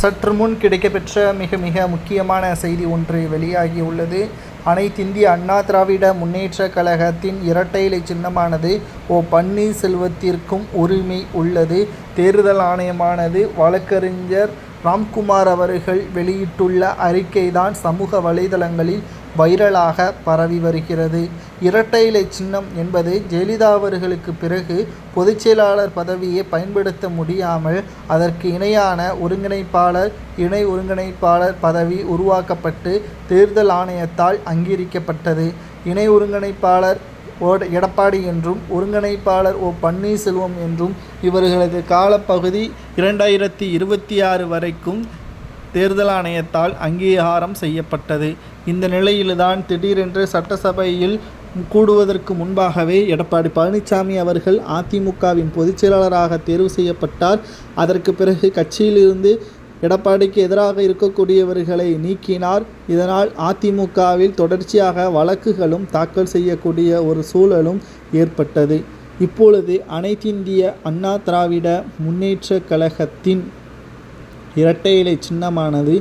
சற்று முன் கிடைக்கப்பெற்ற மிக மிக முக்கியமான செய்தி ஒன்று வெளியாகியுள்ளது. அனைத்திந்திய அண்ணா திராவிட முன்னேற்ற கழகத்தின் இரட்டையிலை சின்னமானது ஓ பன்னீர்செல்வத்திற்கும் உரிமை உள்ளது. தேர்தல் ஆணையமானது வழக்கறிஞர் ராம்குமார் அவர்கள் வெளியிட்டுள்ள அறிக்கைதான் சமூக வலைதளங்களில் வைரலாக பரவி வருகிறது. இரட்டை இலை சின்னம் என்பது ஜெயலலிதா அவர்களுக்கு பிறகு பொதுச் செயலாளர் பதவியை பயன்படுத்த முடியாமல் அதற்கு இணையான ஒருங்கிணைப்பாளர் இணை ஒருங்கிணைப்பாளர் பதவி உருவாக்கப்பட்டு தேர்தல் ஆணையத்தால் அங்கீகரிக்கப்பட்டது. இணை ஒருங்கிணைப்பாளர் ஓ எடப்பாடி என்றும் ஒருங்கிணைப்பாளர் ஓ பன்னீர்செல்வம் என்றும் இவர்களது காலப்பகுதி இரண்டாயிரத்தி இருபத்தி ஆறு வரைக்கும் தேர்தல் ஆணையத்தால் அங்கீகாரம் செய்யப்பட்டது. இந்த நிலையில்தான் திடீரென்று சட்டசபையில் கூடுவதற்கு முன்பாகவே எடப்பாடி பழனிசாமி அவர்கள் அதிமுகவின் பொதுச் செயலாளராக தேர்வு செய்யப்பட்டார். அதற்கு பிறகு கட்சியிலிருந்து எடப்பாடிக்கு எதிராக இருக்கக்கூடியவர்களை நீக்கினார். இதனால் அதிமுகவில் தொடர்ச்சியாக வழக்குகளும் தாக்கல் செய்யக்கூடிய ஒரு சூழலும் ஏற்பட்டது. இப்பொழுது அனைத்திந்திய அண்ணா திராவிட முன்னேற்ற கழகத்தின் இரட்டை இலை சின்னமானது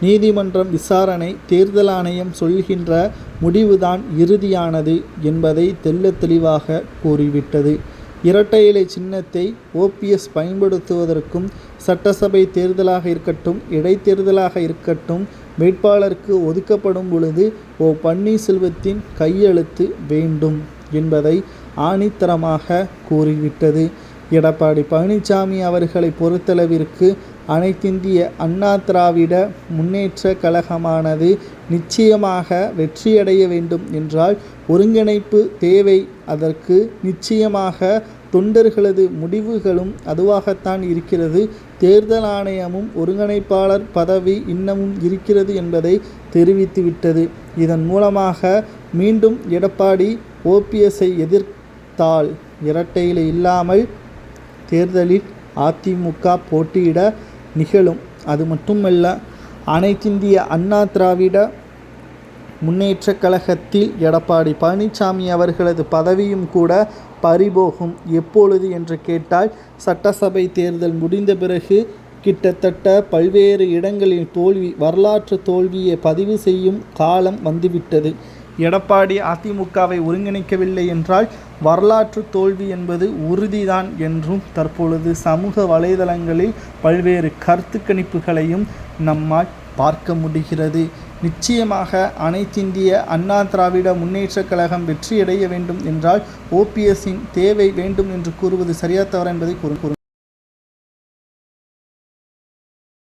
நீதிமன்றம் விசாரணை தேர்தல் ஆணையம் சொல்கின்ற முடிவுதான் இறுதியானது என்பதை தெல்ல தெளிவாக கூறிவிட்டது. இரட்டை இலை சின்னத்தை ஓபிஎஸ் பயன்படுத்துவதற்கும் சட்டசபை தேர்தலாக இருக்கட்டும் இடைத்தேர்தலாக இருக்கட்டும் வேட்பாளருக்கு ஒதுக்கப்படும் பொழுது ஓ பன்னீர்செல்வத்தின் கையெழுத்து வேண்டும் என்பதை ஆணித்தரமாக கூறிவிட்டது. எடப்பாடி பழனிசாமி அவர்களை பொறுத்தளவிற்கு அனைத்திந்திய அண்ணா திராவிட முன்னேற்ற கழகமானது நிச்சயமாக வெற்றியடைய வேண்டும் என்றால் ஒருங்கிணைப்பு தேவை. அதற்கு நிச்சயமாக தொண்டர்களது முடிவுகளும் அதுவாகத்தான் இருக்கிறது. தேர்தல் ஆணையமும் ஒருங்கிணைப்பாளர் பதவி இன்னமும் இருக்கிறது என்பதை தெரிவித்துவிட்டது. இதன் மூலமாக மீண்டும் எடப்பாடி ஓபிஎஸ்ஐ எதிர்த்தால் இரட்டையில் இல்லாமல் தேர்தலில் அதிமுக போட்டியிட நிகழும். அது மட்டுமல்ல அனைத்திந்திய அண்ணா திராவிட முன்னேற்றக் கழகத்தில் எடப்பாடி பழனிசாமி அவர்களது பதவியும் கூட பறிபோகும். எப்பொழுது என்று கேட்டால் சட்டசபை தேர்தல் முடிந்த பிறகு கிட்டத்தட்ட பல்வேறு இடங்களில் தோல்வி வரலாற்று தோல்வியை பதிவு செய்யும் காலம் வந்துவிட்டது. எடப்பாடி அதிமுகவை ஒருங்கிணைக்கவில்லை என்றால் வரலாற்று தோல்வி என்பது உறுதிதான் என்றும் தற்பொழுது சமூக வலைதளங்களில் பல்வேறு கருத்து கணிப்புகளையும் நம்மால் பார்க்க முடிகிறது. நிச்சயமாக அனைத்திந்திய அண்ணா திராவிட முன்னேற்றக் கழகம் வெற்றியடைய வேண்டும் என்றால் ஓபிஎஸ்ஸின் தேவை வேண்டும் என்று கூறுவது சரியா தவறு என்பதை கூறு